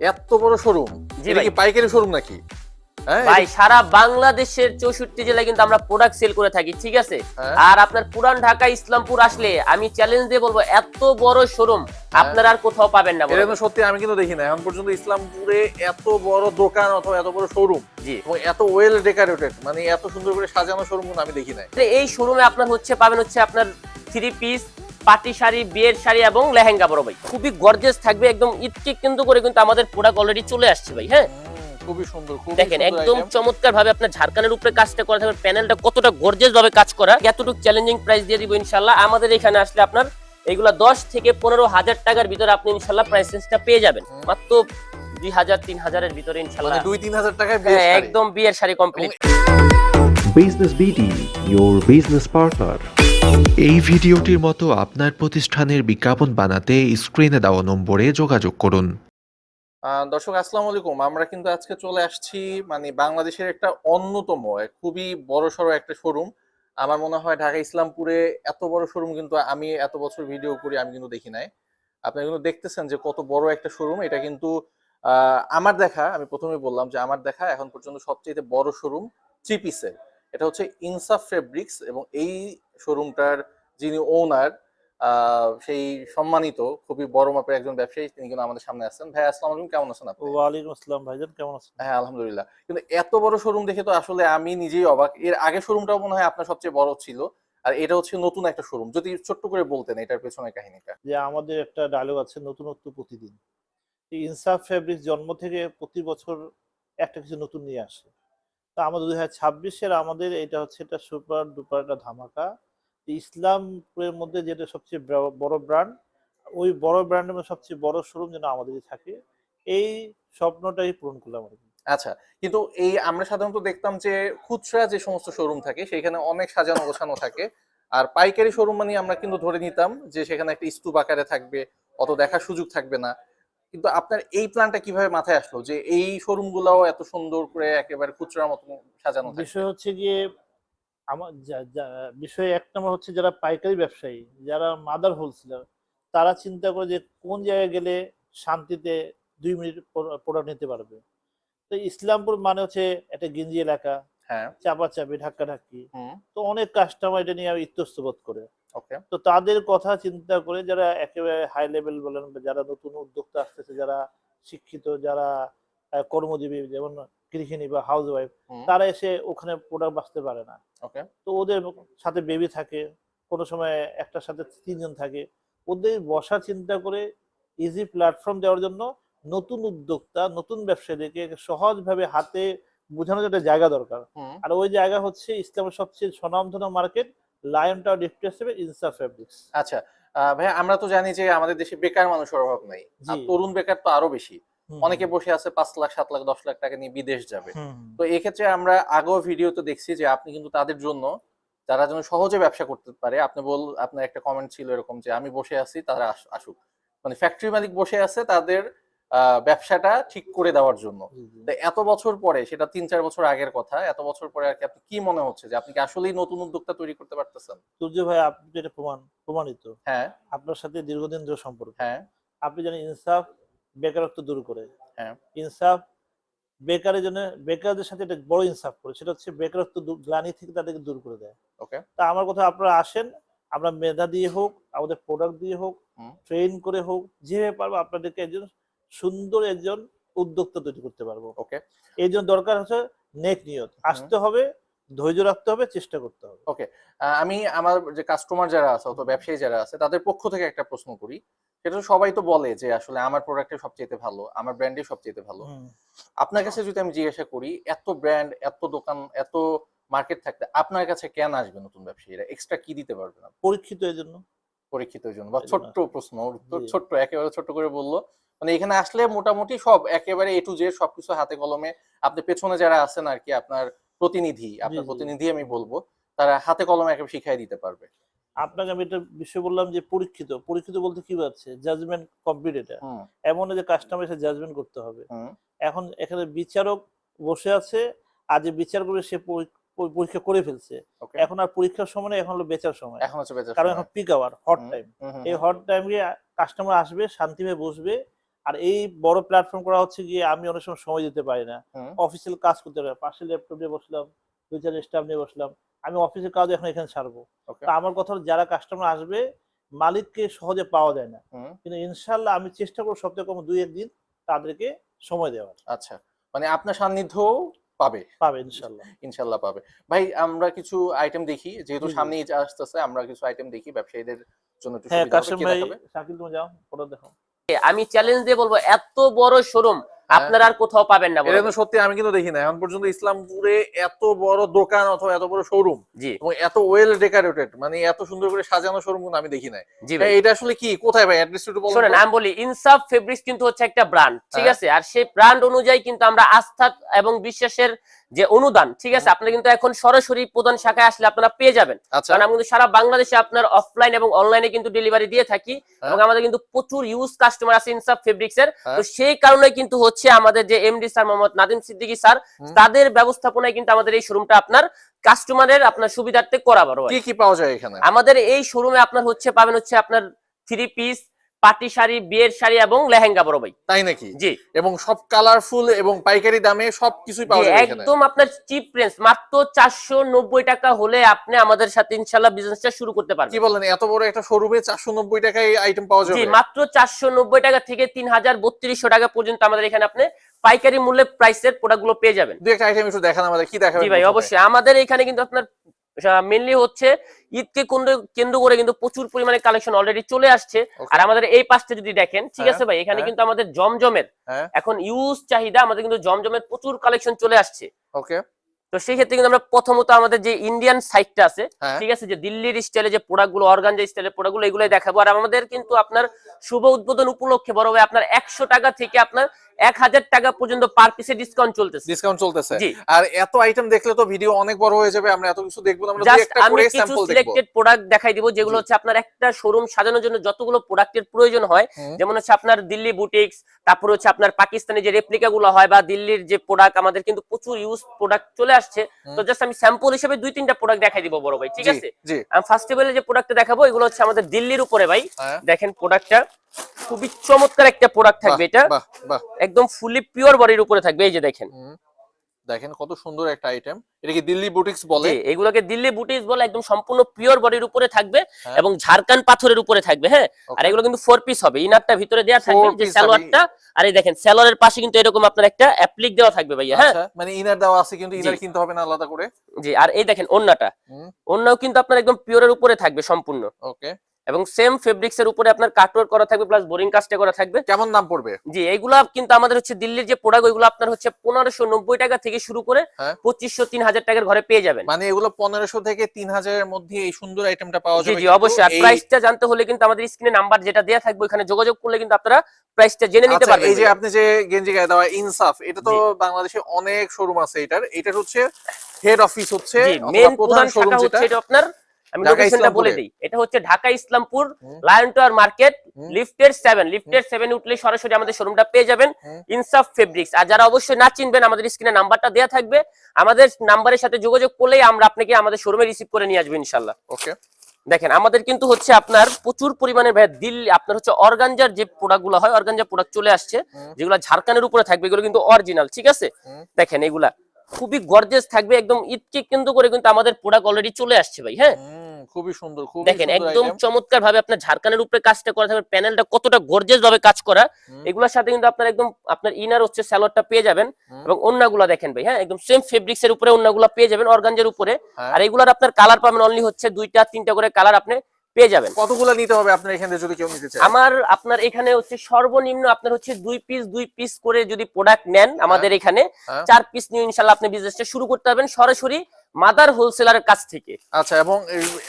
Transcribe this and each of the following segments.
এত বড় শোরুম? এটা কি পাইকারি শোরুম নাকি? হ্যাঁ ভাই সারা বাংলাদেশের চৌষট্টি জেলায় কিন্তু আমরা প্রোডাক্ট সেল করে থাকি ঠিক আছে? হ্যাঁ। আর আপনার পুরান ঢাকা ইসলামপুর আসলে আমি চ্যালেঞ্জ দিয়ে বলব এত বড় শোরুম আপনারা আর কোথাও পাবেন না। তো সত্যি আমি কিন্তু দেখি না। এখন পর্যন্ত ইসলামপুরে এত বড় দোকান অথবা এত বড় শোরুম জি। এবং এত ওয়েল ডেকোরেটেড মানে এত সুন্দর করে সাজানো শোরুম আমি দেখি নাই। তাহলে এই শোরুমে আপনার হচ্ছে পাবেন হচ্ছে আপনার থ্রি পিস পাটি শাড়ি বিয়ের শাড়ি এবং লেহেঙ্গা বড় ভাই। খুবই গর্জেস থাকবে একদম ঈদকে কিন্তু করে কিন্তু আমাদের প্রোডাক্ট অলরেডি চলে আসছে ভাই হ্যাঁ? খুবই সুন্দর দেখেন একদম চমৎকার ভাবে আপনার ঝাড়খানের উপরে কাজটা করা থাকবে প্যানেলটা কতটা গর্জেস ভাবে কাজ করা এতটুকু চ্যালেঞ্জিং প্রাইস দিয়ে দিব ইনশাল্লাহ আমাদের এখানে আসলে আপনার এগুলা দশ থেকে পনেরো হাজার টাকার ভিতরে আপনি ইনশাল্লাহ প্রাইস রেঞ্জটা পেয়ে যাবেন। মাত্র দুই হাজার তিন হাজারের ভিতরে মানে ইনশাল্লাহ দুই তিন হাজার টাকায় বিয়ের হ্যাঁ, শাড়ি। একদম বিয়ের sari complete your business partner. এই ভিডিওটির মতো আপনার প্রতিষ্ঠানের বিজ্ঞাপন বানাতে স্ক্রিনে দেওয়া নম্বরে যোগাযোগ করুন। দর্শক, আসসালামু আলাইকুম। আমরা কিন্তু আজকে চলে আসছি মানে বাংলাদেশের একটা অন্যতম খুবই বড় সড়ো একটা শোরুম। আমার মনে হয় ঢাকা ইসলামপুরে এত বড় শোরুম কিন্তু আমি এত বছর ভিডিও করি, আমি কিন্তু দেখি নাই। আপনারা কিন্তু দেখতেছেন যে কত বড় একটা শোরুম। এটা কিন্তু আমার দেখা, আমি প্রথমে বললাম যে আমার দেখা এখন পর্যন্ত সবচেয়ে বড় শোরুম থ্রি পিসের এটা হচ্ছে ইনসাফ ফেব্রিক্স এবং এই শোরুমটার যিনি ওনার সেই সম্মানিত খুবই বড় মাপের একজন ব্যবসায়ী তিনি কিন্তু আমাদের সামনে আসছেন। ভাই আসসালামু আলাইকুম কেমন আছেন আপনি? ওয়ালাইকুম আসসালাম ভাইজান কেমন আছেন? হ্যাঁ আলহামদুলিল্লাহ। কিন্তু এত বড় শোরুম দেখে তো আসলে আমি নিজেই অবাক। এর আগে শোরুমটাও মনে হয় আপনার সবচেয়ে বড় ছিল। আর এটা হচ্ছে নতুন একটা শোরুম যদি ছোট্ট করে বলতেন এটার পেছনের কাহিনীটা। যে আমাদের একটা ডায়লগ আছে নতুনত্ব প্রতিদিন। ইনসাফ ফেব্রিক জন্ম থেকে প্রতি বছর একটা কিছু নতুন নিয়ে আসে। তা আমাদের দুই হাজার আমাদের এটা হচ্ছে একটা সুপার ডুপার একটা ধামাকা। এই ইসলামপুরের মধ্যে যেটা সবচেয়ে বড়- ব্র্যান্ড, ওই বড় ব্র্যান্ডের মধ্যে সবচেয়ে বড় শোরুম যেন আমাদেরই থাকে, এই স্বপ্নটাই পূরণ করলাম আর আচ্ছা কিন্তু এই আমরা সাধারণত দেখতাম যে খুচরা যে সমস্ত শোরুম থাকে সেখানে অনেক সাজানো গোছানো থাকে, আর পাইকারি শোরুম মানে আমরা কিন্তু ধরে নিতাম যে সেখানে একটা স্তূপ আকারে থাকবে, অত দেখার সুযোগ থাকবে না। কিন্তু আপনার এই প্ল্যানটা কীভাবে মাথায় আসলো? যে এই শোরুম গুলাও এত সুন্দর করে একেবারে খুচরার মতো সাজানো বিষয় হচ্ছে গিয়ে আমার যা- যা- বিষয় এক নম্বর হচ্ছে যারা পাইকারি ব্যবসায়ী যারা মাদার হোলসেলার তারা চিন্তা করে যে কোন জায়গায় গেলে শান্তিতে দুই মিনিট প্রোডাক্ট নিতে পারবে। তো ইসলামপুর মানে হচ্ছে একটা গেঞ্জি এলাকা হ্যাঁ। চাপাচাপি ধাক্কা ধাক্কি হুম। তো অনেক কাস্টমার এটা নিয়ে ইতস্ত বোধ করে। তো তাদের কথা চিন্তা করে যারা একেবারে হাই লেভেল বলেন যারা নতুন উদ্যোক্তা আসতেছে যারা শিক্ষিত যারা কর্মজীবী যেমন গৃহিণী বা হাউস ওয়াইফ তারা এসে ওখানে প্রোডাক্ট বাঁচতে পারে না। তো ওদের সাথে বেবি থাকে কোনো সময় একটার সাথে তিনজন থাকে। ওদের বসা চিন্তা করে ইজি প্ল্যাটফর্ম দেওয়ার জন্য নতুন উদ্যোক্তা নতুন ব্যবসায়ীদেরকে সহজভাবে হাতে বোঝানোর একটা জায়গা দরকার। আর ওই জায়গা হচ্ছে ইসলামের সবচেয়ে স্বনামধন্য মার্কেট লায়ন টাওয়ার ডিপ্রেসিভ ইনসা ফেব্রিক্স আচ্ছা ভাইয়া আমরা তো জানি যে আমাদের দেশে বেকার মানুষের অভাব নাই। তরুণ বেকার তো আরও বেশি। অনেকে বসে আছে পাঁচ লাখ সাত লাখ দশ লাখ টাকা নিয়ে বিদেশ যাবে। তো এক্ষেত্রে ক্ষেত্রে আমরা আগেও ভিডিওতে দেখছি যে আপনি কিন্তু তাদের জন্য যারা যেন সহজে ব্যবসা করতে পারে আপনি বল আপনার একটা কমেন্ট ছিল এরকম যে আমি বসে আছি তারা আস- আসুক। মানে ফ্যাক্টরি মালিক বসে আছে তাদের ব্যবসাটা ঠিক করে দেওয়ার জন্য। এত বছর পরে সেটা তিন চার বছর আগের কথা এত বছর পরে আর কি আপনি কি মনে হচ্ছে যে আপনি কি আসলেই নতুন উদ্যোক্তা তৈরি করতে পারতেছেন? সূর্য ভাই আপনি যেটা প্রমাণ প্রমাণিত হ্যাঁ। আপনার সাথে দীর্ঘদিন ধরে সম্পর্ক হ্যাঁ। আপনি জানেন ইনসাফ বেকারত্ব দূর করে। হ্যাঁ। ইনসাফ বেকারের জন্য বেকারদের সাথে একটা বড় ইনসাফ করে সেটা হচ্ছে বেকারত্ব গ্লানি থেকে তাদেরকে দূর করে দেয়। ওকে। তা আমার কথা আপনারা আসেন আমরা মেধা দিয়ে হোক আমাদের প্রোডাক্ট দিয়ে হোক। ট্রেন করে হোক যেভাবে পারব আপনাদেরকে একজন সুন্দর একজন উদ্যোক্তা তৈরি করতে পারব। ওকে। এই জন্য দরকার হচ্ছে নেক নিয়ত। আসতে হবে ধৈর্য রাখতে হবে চেষ্টা করতে হবে। আহ, আমি আমার যে কাস্টমার যারা আছে অথবা ব্যবসায়ী যারা আছে তাদের পক্ষ থেকে একটা প্রশ্ন করি। সেটা সবাই তো বলে যে আসলে আমার প্রোডাক্টে সবচেয়ে ভালো আমার ব্র্যান্ডে সবচেয়ে ভালো। আপনার কাছে যদি আমি জিজ্ঞাসা করি এত ব্র্যান্ড এত দোকান এত মার্কেট থাকতে আপনার কাছে কেন আসবে নতুন ব্যবসায়ীরা? এক্সট্রা কি দিতে পারবে না পরীক্ষিত এই জন্য পরীক্ষিত এর জন্য বা ছোট্ট প্রশ্ন উত্তর ছোট্ট একেবারে ছোট্ট করে বলল। মানে এখানে আসলে মোটামুটি সব একেবারে এ টু জেড সবকিছু হাতে কলমে আপনি পেছনে যারা আছেন আর কি আপনার প্রতিনিধি আপনার প্রতিনিধি আমি বলব তারা হাতে কলমে একেবারে শিখাই দিতে পারবে। আপনাকে আমি একটা বিষয় বললাম যে পরীক্ষিত পরীক্ষিত বলতে কি বোঝাচ্ছে? জাজমেন্ট কমপ্লিট এটা। এমন যে কাস্টমার এসে জাজমেন্ট করতে হবে। এখন এখানে বিচারক বসে আছে আর যে বিচার করে সে পরী- পরী- পরীক্ষা করে ফেলছে। এখন আর পরীক্ষার সময় এখন হলো বেচার সময়। এখন হচ্ছে বেচার কারণ এখন পিক আওয়ার হট টাইম এই হট টাইমে কাস্টমার আসবে শান্তিভাবে বসবে আর এই বড় প্ল্যাটফর্ম করা হচ্ছে গিয়ে আমি অনেক সময় সময় দিতে পারি না। অফিসিয়াল কাজ করতে পারি পাশে ল্যাপটপ নিয়ে বসলাম দুই চার স্টাফ নিয়ে বসলাম। আমি অফিসের কাজ এখন এখানে ছাড়বো। আমার কথা যারা কাস্টমার আসবে মালিককে সহজে পাওয়া যায় না। কিন্তু ইনশাল্লাহ আমি চেষ্টা করব সপ্তাহে কম দুই একদিন তাদেরকে সময় দেওয়ার। আচ্ছা। মানে আপনার সান্নিধ্য পাবে। পাবে ইনশাল্লাহ ইনশাল্লাহ পাবে। ভাই আমরা কিছু আইটেম দেখি যেহেতু। সামনে আসতেছে আমরা কিছু আইটেম দেখি ব্যবসায়ীদের জন্য হ্যাঁ কাশেম ভাই? শাকিল তুমি যাও ফটো দেখো। আমি চ্যালেঞ্জ দিয়ে বলব এত বড় শোরুম হ্যাঁ। আপনারা আর কোথাও পাবেন না। কিন্তু সত্যি আমি কিন্তু দেখি না। এখন পর্যন্ত ইসলামপুরে এত বড় দোকান অথবা এত বড় শোরুম জি। এবং এত ওয়েল ডেকোরেটেড মানে এত সুন্দর করে সাজানো শোরুম কিন্তু আমি দেখি নাই। জি ভাই। এটা আসলে কি? কোথায় ভাই? অ্যাড্রেস একটু বলুন আমি বলি ইনসাফ ফেব্রিক্স কিন্তু হচ্ছে একটা ব্র্যান্ড ঠিক হ্যাঁ। আছে? আর সেই ব্র্যান্ড অনুযায়ী কিন্তু আমরা আস্থা এবং বিশ্বাসের যে অনুদান ঠিক আছে? আপনারা কিন্তু এখন সরাসরি প্রধান শাখায় আসলে আপনারা পেয়ে যাবেন। আচ্ছা। কারণ আমি কিন্তু সারা বাংলাদেশে আপনার অফলাইন এবং অনলাইনে কিন্তু ডেলিভারি দিয়ে থাকি হ্যাঁ। এবং আমাদের কিন্তু প্রচুর ইউজ কাস্টমার আছে ইনসাফ ফেব্রিক্স এর। হ্যাঁ। তো সেই কারণে কিন্তু হচ্ছে আমাদের যে MD sir Mohammad Nadim Siddiqui sir তাদের ব্যবস্থাপনায় কিন্তু আমাদের এই শোরুমটা আপনার কাস্টমারের আপনার সুবিধার্থে করা কি। কি পাওয়া যায় এখানে? আমাদের এই শোরুমে আপনার হচ্ছে পাবেন হচ্ছে আপনার থ্রি পিস পাটি শাড়ি বিয়ের শাড়ি এবং লেহেঙ্গা বড় ভাই। তাই নাকি? জি। এবং সব কালারফুল এবং পাইকারি দামে সবকিছুই পাওয়া যায় একদম আপনার চিপ রেঞ্জ মাত্র চারশো নব্বই টাকা হলে আপনি আমাদের সাথে ইনশাল্লাহ বিজনেসটা শুরু করতে পারবেন। কি বলেন এত বড় একটা শোরুমে চারশো নব্বই টাকায় আইটেম পাওয়া জি যাবে মাত্র চারশো নব্বই টাকা থেকে তিন হাজার বত্রিশশো টাকা পর্যন্ত আমাদের এখানে আপনি পাইকারি মূল্যে প্রাইসের প্রোডাক্টগুলো পেয়ে যাবেন। দু একটা আইটেম একটু দেখান আমাদের কি দেখাবেন জি ভাই অবশ্যই। আমাদের এখানে কিন্তু আপনার মেনলি হচ্ছে ঈদকে কেন্দ্র- কেন্দ্র করে কিন্তু প্রচুর পরিমাণে কালেকশন অলরেডি চলে আসছে। আর আমাদের এই পাশটা যদি দেখেন ঠিক হ্যাঁ, আছে ভাই? এখানে হ্যাঁ। কিন্তু আমাদের জমজমের হ্যাঁ। এখন ইউজ চাহিদা আমাদের কিন্তু জমজমের প্রচুর কালেকশন চলে আসছে। ওকে তো সেই ক্ষেত্রে কিন্তু আমরা প্রথমত আমাদের যে ইন্ডিয়ান সাইডটা আছে হ্যাঁ। ঠিক আছে যে দিল্লির স্টাইলে যে প্রোডাক্টগুলো অর্গানজা স্টাইলের প্রোডাক্টগুলো এগুলোই দেখাবো। আর আমাদের কিন্তু আপনার শুভ উদ্বোধন উপলক্ষে বড় ভাই আপনার একশো টাকা থেকে আপনার এক হাজার টাকা পর্যন্ত পার পিসে ডিসকাউন্ট চলতেছে। ডিসকাউন্ট চলতেছে। আর এত আইটেম দেখলে তো ভিডিও অনেক বড় হয়ে যাবে আমরা এত কিছু দেখব না আমরা একটা করে স্যাম্পল দেখব। সিলেক্টেড প্রোডাক্ট দেখাই দিব যেগুলো হচ্ছে আপনার একটা শোরুম সাজানোর জন্য যতগুলো প্রোডাক্টের প্রয়োজন হয় যেমন হচ্ছে আপনার দিল্লি বুটিক্স তারপর হচ্ছে আপনার পাকিস্তানি যে রেপ্লিকা গুলো হয় বা দিল্লির যে প্রোডাক্ট আমাদের কিন্তু প্রচুর ইউজ প্রোডাক্ট চলে আসছে। তো জাস্ট আমি স্যাম্পল হিসেবে দুই তিনটা প্রোডাক্ট দেখাই দিব বড় ভাই ঠিক আছে? আমি ফার্স্ট টেবিলে যে প্রোডাক্টটা দেখাবো এগুলো হচ্ছে আমাদের দিল্লির উপরে ভাই। হ্যাঁ। দেখেন প্রোডাক্টটা খুবই চমৎকার একটা প্রোডাক্ট থাকবে এটা। একদম ফুলি পিওর বডির উপরে থাকবে এই যে দেখেন। দেখেন কত সুন্দর একটা আইটেম এটা কি দিল্লি বুটিক্স বলে? এগুলোকে দিল্লি বুটিক্স বলে একদম সম্পূর্ণ পিওর বডির উপরে থাকবে হ্যাঁ। এবং ঝাড়খান পাথরের উপরে থাকবে হ্যাঁ? আর এগুলো কিন্তু ফোর পিস হবে। ইনারটা ভিতরে দেওয়া থাকবে যে সালোয়ারটা আর এই দেখেন সালোয়ারের পাশে কিন্তু এরকম আপনার একটা অ্যাপ্লিক দেওয়া থাকবে ভাইয়া হ্যাঁ? আচ্ছা মানে ইনার দেওয়া আছে কিন্তু ইনার। কিনতে হবে না আলাদা করে? জি আর এই দেখেন ওন্নাটা। ওন্নাও কিন্তু আপনার একদম পিওরের উপরে থাকবে সম্পূর্ণ। ওকে এবং সেম ফেব্রিক্স এর উপরে আপনার কাটওয়ার্ক করা থাকবে প্লাস বোরিং কাজটা করা থাকবে। কেমন দাম পড়বে? জি এগুলা কিন্তু আমাদের হচ্ছে দিল্লির যে প্রোডাক্ট ওইগুলো আপনার হচ্ছে পনেরোশো নব্বই টাকা থেকে শুরু করে হ্যাঁ। পঁচিশশো তিন হাজার টাকার ঘরে পেয়ে যাবেন। মানে এগুলো পনেরোশো থেকে তিন হাজারের মধ্যে এই সুন্দর আইটেমটা পাওয়া যাবে জি অবশ্যই। আর প্রাইসটা জানতে হলে কিন্তু আমাদের স্ক্রিনে নাম্বার যেটা দেওয়া থাকবে ওখানে যোগাযোগ করলে কিন্তু আপনারা প্রাইসটা জেনে নিতে আচ্ছা, পারবেন। এই যে আপনি যে গেঞ্জি গায়ে দেওয়া ইনসাফ এটা তো। বাংলাদেশে অনেক শোরুম আছে এটার। এটা হচ্ছে হেড অফিস হচ্ছে মেন প্রধান প্রধান শোরুম যেটা। এটা আপনার আমি লোকেশনটা বলে। দিই। এটা হচ্ছে Dhaka Islampur. Lion Tower market. লিফটের সেভেন লিফটের সেভেন উঠলে সরাসরি আমাদের শোরুমটা পেয়ে যাবেন। ইনসাফ ফেব্রিক্স আর যারা অবশ্যই না চিনবেন আমাদের স্ক্রিনে নাম্বারটা দেওয়া থাকবে। আমাদের নাম্বারের সাথে যোগাযোগ করলেই আমরা আপনাকে আমাদের শোরুমে রিসিভ করে নিয়ে আসব ইনশাল্লাহ। ওকে দেখেন আমাদের কিন্তু হচ্ছে আপনার প্রচুর পরিমাণে ভাই দিল্লি আপনার হচ্ছে অর্গানজার যে প্রোডাক্টগুলো হয় অর্গানজার প্রোডাক্ট চলে আসছে। যেগুলো ঝাড়খানের উপরে থাকবে এগুলো কিন্তু অরিজিনাল ঠিক আছে? দেখেন এগুলা খুবই গর্জেস থাকবে একদম ঈদকে কেন্দ্র করে কিন্তু আমাদের প্রোডাক্ট অলরেডি চলে আসছে ভাই হ্যাঁ? খুবই সুন্দর খুবই দেখেন একদম চমৎকার ভাবে আপনার ঝাড়খানের উপরে কাজটা করা থাকবে প্যানেলটা কতটা গর্জেস ভাবে কাজ করা এগুলোর সাথে কিন্তু আপনার একদম আপনার ইনার হচ্ছে স্যালোয়ারটা পেয়ে যাবেন এবং অন্যগুলা দেখেন ভাই হ্যাঁ একদম সেম ফেব্রিক্স এর উপরে অন্যগুলা পেয়ে যাবেন অর্গানজের উপরে। হ্যাঁ। আর এগুলার আপনার কালার পাবেন অনলি হচ্ছে দুইটা তিনটা করে কালার আপনি পেয়ে যাবেন। কতগুলো নিতে হবে আপনার এখান যদি কেউ নিতে চায়? আমার আপনার এখানে হচ্ছে সর্বনিম্ন আপনার হচ্ছে দুই পিস দুই পিস করে যদি প্রোডাক্ট নেন আমাদের এখানে হ্যাঁ। চার পিস নিয়ে ইনশাল্লাহ আপনি বিজনেসটা শুরু করতে পারবেন। সরাসরি মাদার হোলসেলারের কাছ থেকে। আচ্ছা এবং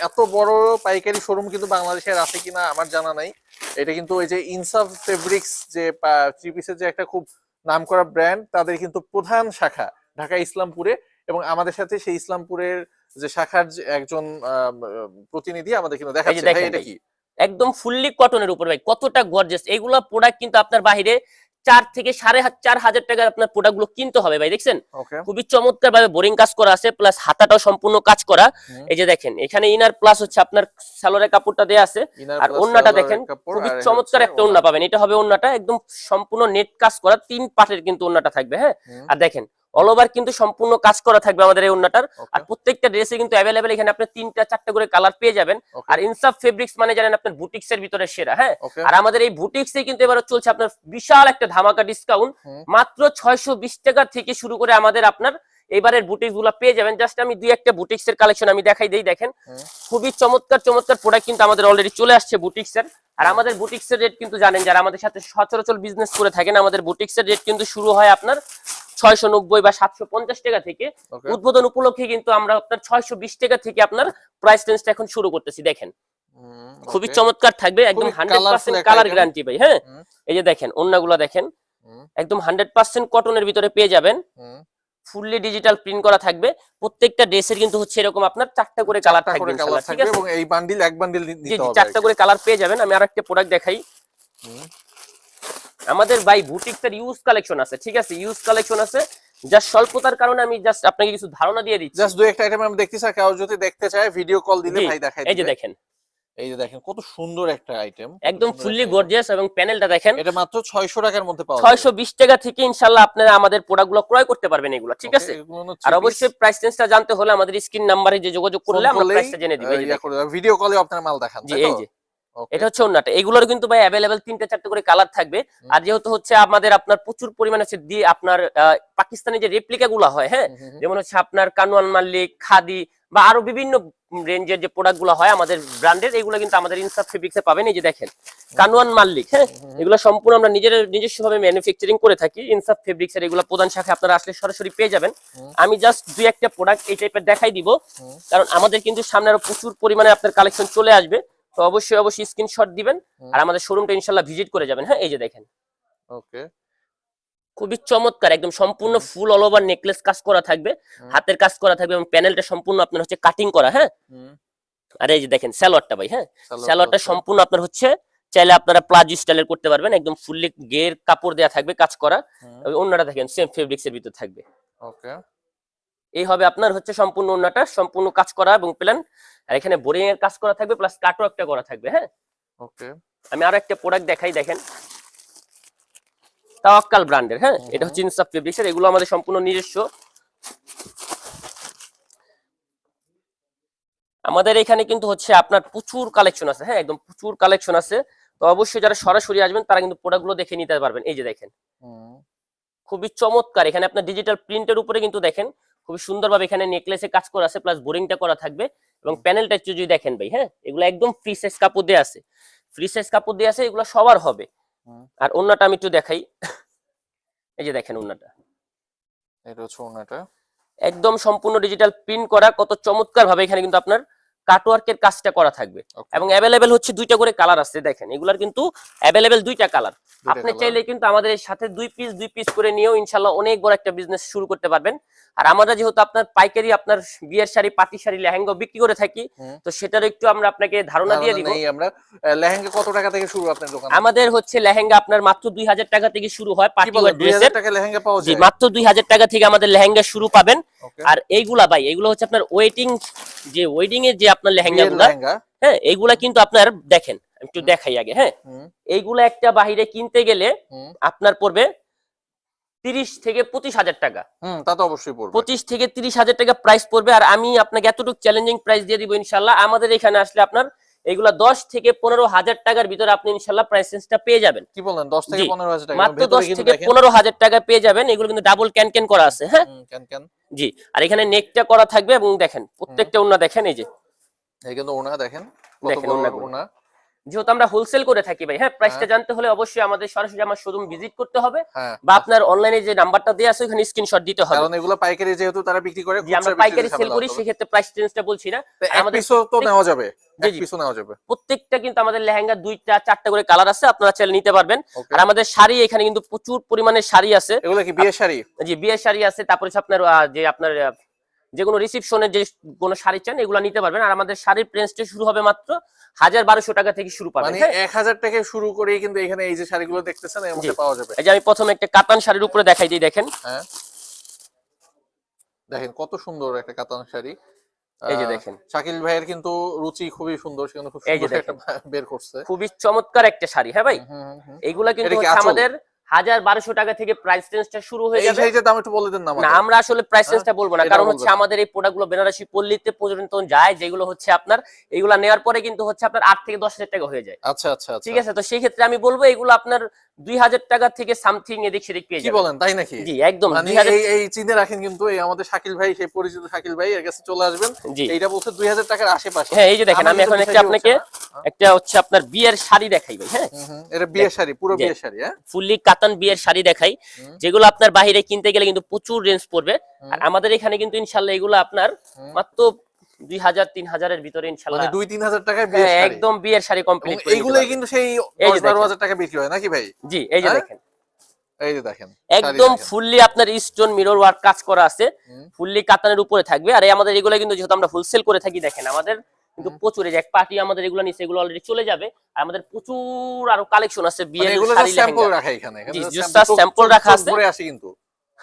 এত বড় পাইকারি শোরুম কিন্তু বাংলাদেশের আছে কিনা আমার জানা নাই। এটা কিন্তু ওই যে ইনসাফ ফেব্রিক্স যে থ্রি পিসের যে একটা খুব নামকরা ব্র্যান্ড তাদের কিন্তু প্রধান শাখা ঢাকা ইসলামপুরে। এবং আমাদের সাথে সেই ইসলামপুরের যে শাখার একজন প্রতিনিধি আমাদের কিন্তু দেখেন এটা কি? একদম ফুললি কটনের উপর ভাই কতটা গর্জেস এইগুলা প্রোডাক্ট কিন্তু আপনার বাইরে চার থেকে সাড়ে চার হাজার টাকার আপনার প্রোডাক্টগুলো কিনতে হবে ভাই দেখছেন? খুবই চমৎকার ভাবে বোরিং কাজ করা আছে প্লাস হাতাটাও সম্পূর্ণ কাজ করা। এই যে দেখেন এখানে ইনার প্লাস হচ্ছে আপনার সালোয়ারের কাপড়টা দেয়া আছে আর অন্যটা ওন্নাটা দেখেন খুবই চমৎকার একটা ওন্না পাবেন। এটা হবে ওন্নাটা একদম সম্পূর্ণ নেট কাজ করা তিন পাটের কিন্তু ওন্নাটা থাকবে হ্যাঁ? আর দেখেন অল ওভার কিন্তু সম্পূর্ণ কাজ করা থাকবে আমাদের এই ওন্নাটার আর প্রত্যেকটা ড্রেসে কিন্তু অ্যাভেলেবেল এখানে আপনি তিনটা চারটা করে কালার পেয়ে যাবেন। আর ইনসাফ ফেব্রিক্স মানে জানেন আপনার বুটিক্স এর ভিতরে সেরা হ্যাঁ? আর আমাদের এই বুটিক্সে কিন্তু এবার চলছে আপনার বিশাল একটা ধামাকা ডিসকাউন্ট মাত্র ছয়শো বিশ টাকা থেকে শুরু করে আমাদের আপনার এবারের বুটিক্সগুলো পেয়ে যাবেন। জাস্ট আমি দুই একটা বুটিক্স এর কালেকশন আমি দেখাই দেই দেখেন। খুবই চমৎকার চমৎকার প্রোডাক্ট কিন্তু আমাদের অলরেডি চলে আসছে বুটিক্স এর। আর আমাদের বুটিক্স এর রেট কিন্তু জানেন যারা আমাদের সাথে সচরাচর বিজনেস করে থাকেন আমাদের বুটিক্স এর রেট কিন্তু শুরু হয় আপনার ছয়শো নব্বই বা সাতশো পঞ্চাশ টাকা থেকে উদ্বোধন উপলক্ষে কিন্তু আমরা আপনার ছয়শো বিশ টাকা থেকে আপনার প্রাইস রেঞ্জটা এখন শুরু করতেছি দেখেন। খুবই চমৎকার থাকবে একদম হান্ড্রেড পার্সেন্ট কালার গ্যারান্টি ভাই হ্যাঁ? এই যে দেখেন অন্যগুলো দেখেন। একদম হান্ড্রেড পার্সেন্ট কটনের ভিতরে পেয়ে যাবেন। ফুললি ডিজিটাল প্রিন্ট করা থাকবে। প্রত্যেকটা ড্রেসের কিন্তু হচ্ছে এরকম আপনার চারটা করে কালার থাকবে ঠিক আছে? এবং এই বান্ডিল এক বান্ডিল নিতে হবে চারটা করে কালার পেয়ে যাবেন আমি আরেকটা প্রোডাক্ট দেখাই। আমাদের ভাই বুটিক্স এর ইউজ কালেকশন আছে ঠিক আছে? ইউজ কালেকশন আছে। যা স্বল্পতার কারণে আমি জাস্ট আপনাকে কিছু ধারণা দিয়ে দিচ্ছি। জাস্ট দুই একটা আইটেম আমি দেখতে চাই কেউ যদি দেখতে চায় ভিডিও কল দিলে ভাই দেখাই এই যে দেখেন। এই যে দেখেন কত সুন্দর একটা আইটেম একদম ফুললি গর্জিয়াস এবং প্যানেলটা দেখেন। এটা মাত্র 600 টাকার মধ্যে পাওয়া ছয়শো বিশ টাকা থেকে ইনশাল্লাহ আপনারা আমাদের প্রোডাক্টগুলো ক্রয় করতে পারবেন এগুলো ঠিক আছে? আর অবশ্যই প্রাইস রেঞ্জটা জানতে হলে আমাদের স্ক্রিন নাম্বারে যে যোগাযোগ করলে আমরা প্রাইসটা জেনে দিব ভিডিও কলে আপনার মাল দেখান জি এই যে. এটা হচ্ছে অন্যটা। এগুলোর কিন্তু ভাই অ্যাভেলেবেল তিনটা চারটে করে কালার থাকবে। আর যেহেতু হচ্ছে আমাদের আপনার প্রচুর পরিমাণে হচ্ছে দিয়ে আপনার পাকিস্তানি যে রেপ্লিকা গুলা হয় হ্যাঁ। যেমন হচ্ছে আপনার কানওয়ান মাল্লিক খাদি বা আরও বিভিন্ন রেঞ্জের যে প্রোডাক্টগুলো হয় আমাদের ব্র্যান্ডের এগুলো কিন্তু আমাদের ইনসাফ ফেব্রিক্সে পাবেন। এই যে দেখেন কানওয়ান মাল্লিক হ্যাঁ। এগুলো সম্পূর্ণ আমরা নিজের নিজস্ব ভাবে ম্যানুফ্যাকচারিং করে থাকি। ইনসাফ ফেব্রিক্স এর এগুলো প্রধান শাখায় আপনারা আসলে সরাসরি পেয়ে যাবেন। আমি জাস্ট দুই একটা প্রোডাক্ট এই টাইপের দেখাই দিব। কারণ আমাদের কিন্তু সামনে আরও প্রচুর পরিমাণে আপনার কালেকশন চলে আসবে। তো অবশ্যই অবশ্যই স্ক্রিনশট দিবেন আর আমাদের শোরুমটা ইনশাল্লাহ ভিজিট করে যাবেন। হ্যাঁ এই যে দেখেন। ওকে খুবই চমৎকার একদম সম্পূর্ণ ফুল অল ওভার নেকলেস কাজ করা থাকবে। হাতের কাজ করা থাকবে এবং প্যানেলটা সম্পূর্ণ আপনার হচ্ছে কাটিং করা হ্যাঁ? আর এই যে দেখেন স্যালোয়ারটা ভাই হ্যাঁ? স্যালোয়ারটা সম্পূর্ণ আপনার হচ্ছে চাইলে আপনারা প্লাজো স্টাইলের করতে পারবেন। একদম ফুললি গের কাপড় দেয়া থাকবে কাজ করা। অন্যটা দেখেন সেম ফেব্রিক্স এর ভিতর থাকবে। ওকে এই হবে আপনার হচ্ছে সম্পূর্ণ অন্যটা সম্পূর্ণ কাজ করা এবং প্ল্যান আর এখানে বোরিং এর কাজ করা থাকবে প্লাস কাটওয়ার্কটা করা থাকবে হ্যাঁ? ওকে আমি আরও একটা প্রোডাক্ট দেখাই দেখেন। তাওয়াক্কাল ব্র্যান্ডের হ্যাঁ? এটা হচ্ছে ইনসাফ ফেব্রিক্স এগুলো আমাদের সম্পূর্ণ নিজস্ব। আমাদের এখানে কিন্তু হচ্ছে আপনার প্রচুর কালেকশন আছে হ্যাঁ? একদম প্রচুর কালেকশন আছে। তো অবশ্যই যারা সরাসরি আসবেন তারা কিন্তু প্রোডাক্টগুলো দেখে নিতে পারবেন। এই যে দেখেন। খুবই চমৎকার। এখানে আপনার ডিজিটাল প্রিন্টের উপরে কিন্তু দেখেন খুবই সুন্দরভাবে এখানে নেকলেসে কাজ করা আছে প্লাস বোরিংটা করা থাকবে এবং প্যানেলটা একটু যদি দেখেন ভাই হ্যাঁ? এগুলো একদম ফ্রি সাইজ কাপড় দিয়ে আছে। ফ্রি সাইজ কাপড় দিয়ে আছে এগুলো সবার হবে। আর অন্যটা আমি একটু দেখাই। এই যে দেখেন অন্যটা এটা হচ্ছে অন্যটা একদম সম্পূর্ণ ডিজিটাল প্রিন্ট করা কত চমৎকার ভাবে এখানে কিন্তু আপনার কাটওয়ার্কের কাজটা করা থাকবে। এবং অ্যাভেলেবেল হচ্ছে দুইটা করে কালার আছে দেখেন। এগুলার কিন্তু অ্যাভেলেবেল দুইটা কালার আপনি চাইলে কিন্তু আমাদের এর সাথে দুই পিস দুই পিস করে নিয়েও ইনশাল্লাহ অনেক বড় একটা বিজনেস শুরু করতে পারবেন। আর আমরা যেহেতু আপনার পাইকারি আপনার বিয়ের শাড়ি পাটি শাড়ি লেহেঙ্গা বিক্রি করে থাকি তো সেটার একটু আমরা আপনাকে ধারণা দিয়ে দিব। আমরা। লেহেঙ্গা কত টাকা থেকে শুরু আপনার দোকান? আমাদের হচ্ছে লেহেঙ্গা আপনার মাত্র দুই হাজার টাকা থেকে শুরু হয় পার্টি হাজার ড্রেসের টাকা লেহেঙ্গা পাওয়া যায়? মাত্র দুই হাজার টাকা থেকে আমাদের লেহেঙ্গা শুরু পাবেন। আর এইগুলা ভাই এগুলো হচ্ছে আপনার ওয়েটিং যে ওয়েডিং এর যে আপনার লেহেঙ্গা গুলা হ্যাঁ এইগুলা কিন্তু আপনার দেখেন একটু দেখাই আগে হ্যাঁ। এইগুলা একটা বাহিরে কিনতে গেলে আপনার পড়বে তিরিশ থেকে পঁচিশ হাজার টাকা। তা তো অবশ্যই পড়বে। পঁচিশ থেকে তিরিশ হাজার টাকা প্রাইস পড়বে আর আমি আপনাকে এতটুকু চ্যালেঞ্জিং প্রাইস দিয়ে দিব ইনশাল্লাহ। আমাদের এখানে আসলে আপনার এগুলা দশ থেকে পনেরো হাজার টাকার ভিতরে আপনি ইনশাল্লাহ প্রাইস রেঞ্জটা পেয়ে যাবেন। কি বলেন দশ থেকে পনেরো হাজার টাকা। মাত্র দশ থেকে পনেরো হাজার টাকা পেয়ে যাবেন। এগুলো কিন্তু ডাবল ক্যান ক্যান করা আছে হ্যাঁ। জি আর এখানে নেকটা করা থাকবে এবং দেখেন প্রত্যেকটা ওনা দেখেন এই যে। এই কিন্তু ওনা দেখেন দেখেন ওনা যেহেতু আমরা হোলসেল করে থাকি ভাই হ্যাঁ প্রাইসটা। জানতে হলে অবশ্যই আমাদের সরাসরি আমার শোরুম ভিজিট করতে হবে বা আপনার অনলাইনে যে নাম্বারটা দেওয়া আছে ওখানে স্ক্রিনশট দিতে হবে। কারণ এগুলো পাইকারি যেহেতু তারা বিক্রি করে আমরা পাইকারি সেল করি সেক্ষেত্রে প্রাইস চেঞ্জটা বলছি না। আমাদের তো নেওয়া যাবে জি, এক জি। পিসও নেওয়া যাবে। প্রত্যেকটা কিন্তু আমাদের লেহেঙ্গা দুইটা চারটা করে কালার আছে আপনারা চাইলে নিতে পারবেন। আর আমাদের শাড়ি এখানে কিন্তু প্রচুর পরিমাণে শাড়ি আছে। এগুলো কি বিয়ের শাড়ি? বিয়ের শাড়ি আছে তারপরে আপনার যে আপনার যে কোনো রিসিপশনের যে কোনো শাড়ি চান এগুলো নিতে পারবেন। আর আমাদের শাড়ির প্রেসটা শুরু হবে মাত্র হাজার বারোশো টাকা থেকে শুরু পাবেন মানে হ্যাঁ? এক হাজার থেকে শুরু করেই কিন্তু এখানে এই যে শাড়িগুলো দেখতেছেন এর মধ্যে পাওয়া যাবে। এই যে আমি প্রথমে একটা কাতান শাড়ির উপরে দেখাই দিই দেখেন। হ্যাঁ। দেখেন কত সুন্দর একটা কাতান শাড়ি। এই যে দেখেন। শাকিল ভাইয়ের কিন্তু রুচি খুবই সুন্দর সে কিন্তু খুব সুন্দর একটা বের করছে। খুবই চমৎকার একটা শাড়ি হ্যাঁ ভাই। এইগুলা কিন্তু? আমাদের হাজার বারোশো টাকা থেকে প্রাইস রেঞ্জটা শুরু হয়ে এই যাবে। সাইজের দাম একটু বলে দেন না না আমরা আসলে প্রাইস হ্যাঁ, রেঞ্জটা বলব না কারণ হচ্ছে আমাদের এই প্রোডাক্টগুলো বেনারসি পল্লীতে পর্যন্ত যায় যেগুলো হচ্ছে আপনার এগুলা নেওয়ার পরে কিন্তু হচ্ছে আপনার আট থেকে দশ হাজার টাকা হয়ে যায়। আচ্ছা আচ্ছা আচ্ছা। ঠিক আছে তো সেই ক্ষেত্রে আমি বলব এগুলো আপনার দুই হাজার টাকা থেকে সামথিং এদিক সেদিক পেয়ে কি বলেন তাই নাকি? জি একদম মানে এই এই চিনে রাখেন কিন্তু এই আমাদের শাকিল ভাই সেই পরিচিত শাকিল ভাই এর কাছে চলে আসবেন। এইটা বলছে দুই হাজার টাকার আশেপাশে। হ্যাঁ এই যে দেখেন আমি এখন একটা আপনাকে একটা হচ্ছে আপনার বিয়ের শাড়ি দেখাই ভাই হ্যাঁ। এটা বিয়ের শাড়ি পুরো। বিয়ের শাড়ি হ্যাঁ? ফুললি কাতান বিয়ের শাড়ি দেখাই যেগুলো আপনার বাইরে কিনতে গেলে কিন্তু প্রচুর রেঞ্জ পড়বে। আর আমাদের এখানে কিন্তু ইনশাল্লাহ এগুলো আপনার মাত্র দুই হাজার তিন হাজারের ভিতরে ইনশাল্লাহ মানে দুই তিন হাজার টাকায় বিয়ের হ্যাঁ, শাড়ি। একদম বিয়ের শাড়ি কমপ্লিট এইগুলোই কিন্তু সেই এই দশ যে বারো হাজার টাকা বিক্রি হয় নাকি ভাই? জি এই যে? দেখেন। এই যে দেখেন একদম ফুললি আপনার স্টোন মিরর ওয়ার্ক কাজ করা আছে। ফুললি কাতানের উপরে থাকবে। আর এই আমাদের এগুলো কিন্তু যেহেতু আমরা হোলসেল করে থাকি দেখেন আমাদের কিন্তু প্রচুর এই যে এক পার্টি আমাদের এগুলো নিচে এগুলো অলরেডি চলে যাবে। আর আমাদের প্রচুর আরও কালেকশন আছে মানে বিয়ের শাড়ি স্যাম্পল রাখা এখানে। আছে। আসে কিন্তু।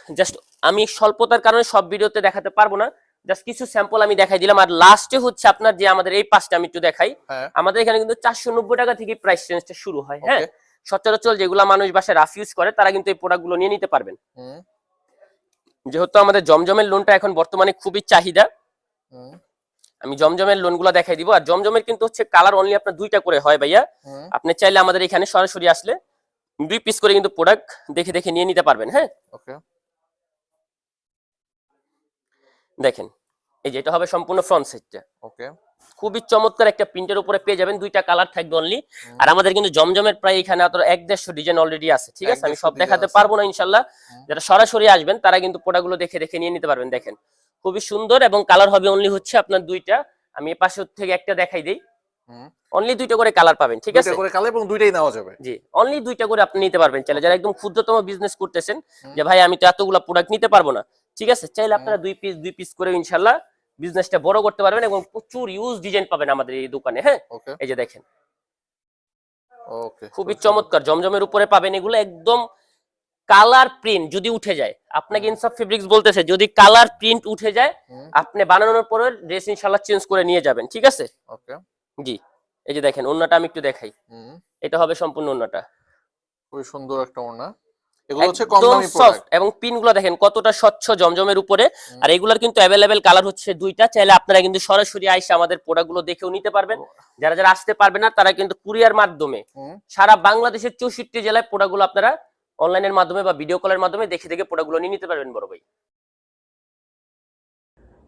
জাস্ট আমি স্বল্পতার কারণে সব ভিডিওতে দেখাতে পারব না। জাস্ট কিছু স্যাম্পল আমি দেখাই দিলাম। আর লাস্টে হচ্ছে আপনার যে আমাদের এই পাঁচটা আমি একটু দেখাই। হ্যাঁ। আমাদের এখানে কিন্তু চারশো নব্বই টাকা থেকে প্রাইস রেঞ্জটা শুরু হয় হ্যাঁ? সচরাচর যেগুলো মানুষ বাসায় রাফ ইউজ করে তারা কিন্তু এই প্রোডাক্টগুলো নিয়ে নিতে পারবেন। যেহেতু আমাদের জমজমের লোনটা এখন বর্তমানে খুবই চাহিদা। আমি জমজমের লোনগুলো দেখাই দিব। আর জমজমের কিন্তু হচ্ছে কালার অনলি আপনার দুইটা করে হয় ভাইয়া। আপনি চাইলে আমাদের এখানে সরাসরি আসলে দুই পিস করে কিন্তু প্রোডাক্ট দেখে দেখে নিয়ে নিতে পারবেন হ্যাঁ? ওকে। দেখেন এই যে এটা হবে সম্পূর্ণ ফ্রন্ট সাইডটা ওকে। খুবই চমৎকার একটা প্রিন্টের উপরে পেয়ে যাবেন দুইটা কালার থাকবে অনলি আর আমাদের কিন্তু জমজমের প্রায় এখানে এক দেড়শো ডিজাইন অলরেডি আছে ঠিক আছে? আমি সব দেখাতে পারব না ইনশাল্লাহ। যারা সরাসরি আসবেন তারা কিন্তু প্রোডাক্টগুলো দেখে দেখে নিয়ে নিতে পারবেন দেখেন। খুবই সুন্দর এবং কালার হবে অনলি হচ্ছে আপনার দুইটা। আমি এ পাশে থেকে একটা দেখাই দিই। অনলি দুইটা করে কালার পাবেন ঠিক আছে? করে কালে এবং দুইটাই নেওয়া যাবে। জি অনলি দুইটা করে আপনি নিতে পারবেন। চাইলে যারা একদম ক্ষুদ্রতম বিজনেস করতেছেন যে ভাই আমি তো এতগুলো প্রোডাক্ট নিতে পারব না ঠিক আছে? চাইলে আপনারা দুই পিস দুই পিস করে ইনশাল্লাহ বিজনেসটা বড় করতে পারবেন এবং প্রচুর ইউজ ডিজাইন পাবেন আমাদের এই দোকানে হ্যাঁ? ওকে এই যে দেখেন। খুবই চমৎকার জমজমের উপরে পাবেন এগুলো একদম কালার প্রিন্ট যদি উঠে যায় আপনাকে ইনসাফ ফেব্রিক্স বলতেছে যদি কালার প্রিন্ট উঠে যায় আপনি বানানোর পরে ড্রেস ইনশাল্লাহ চেঞ্জ করে নিয়ে যাবেন ঠিক আছে? ওকে জি এই যে দেখেন অন্যটা আমি একটু দেখাই। এটা হবে সম্পূর্ণ অন্যটা খুবই সুন্দর একটা ওড়না এগুলো হচ্ছে কম দামি প্রোডাক্ট এবং পিনগুলো দেখেন কতটা স্বচ্ছ জমজমের উপরে। আর এগুলার কিন্তু অ্যাভেলেবেল কালার হচ্ছে দুইটা। চাইলে আপনারা কিন্তু সরাসরি আইসে আমাদের প্রোডাক্ট দেখেও নিতে পারবেন। যারা যারা আসতে পারবে না তারা কিন্তু কুরিয়ার মাধ্যমে সারা বাংলাদেশের চৌষট্টি জেলায় প্রোডাক্ট আপনারা অনলাইনের মাধ্যমে বা ভিডিও কলের মাধ্যমে দেখে দেখে প্রোডাক্ট নিয়ে নিতে পারবেন বড় ভাই।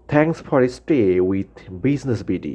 Thanks for stay with Business BD.